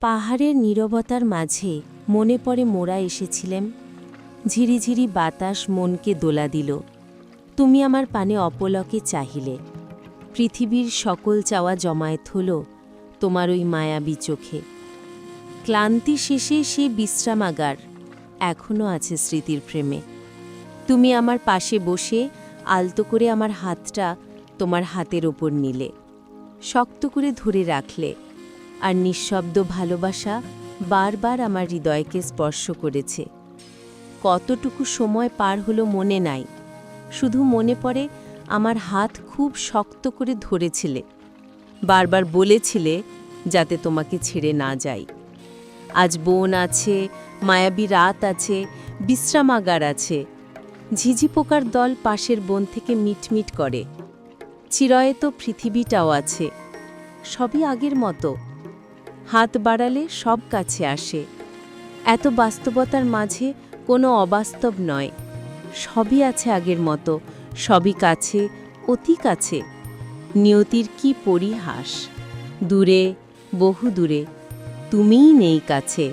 পাহাড়ের নীরবতার মাঝে মনে পড়ে মোরা এসেছিলেম। ঝিরিঝিরি বাতাস মনকে দোলা দিল। তুমি আমার পানে অপলকে চাহিলে। পৃথিবীর সকল চাওয়া জমায়েত হল তোমার ওই মায়াবী চোখে। ক্লান্তি শেষে সে বিশ্রামাগার এখনও আছে স্মৃতির প্রেমে। তুমি আমার পাশে বসে আলতো করে আমার হাতটা তোমার হাতের ওপর নিলে। শক্ত করে ধরে রাখলে আর নিঃশব্দ ভালোবাসা বারবার আমার হৃদয়কে স্পর্শ করেছে। কতটুকু সময় পার হলো মনে নাই। শুধু মনে পড়ে আমার হাত খুব শক্ত করে ধরেছিলে। বারবার বলেছিলে যাতে তোমাকে ছেড়ে না যাই। আজ বোন আছে, মায়াবী রাত আছে, বিশ্রামাগার আছে। ঝিঝি পোকার দল পাশের বন থেকে মিটমিট করে। চিরয়ে তো পৃথিবীটাও আছে। সবই আগের মতো। হাত বাড়ালে সব কাছে আসে। এত বাস্তবতার মাঝে কোনো অবাস্তব নয়। সবই আছে আগের মতো, সবই কাছে, অতি কাছে। নিয়তির কি পরিহাস? দূরে বহু দূরে তুমিই নেই কাছে।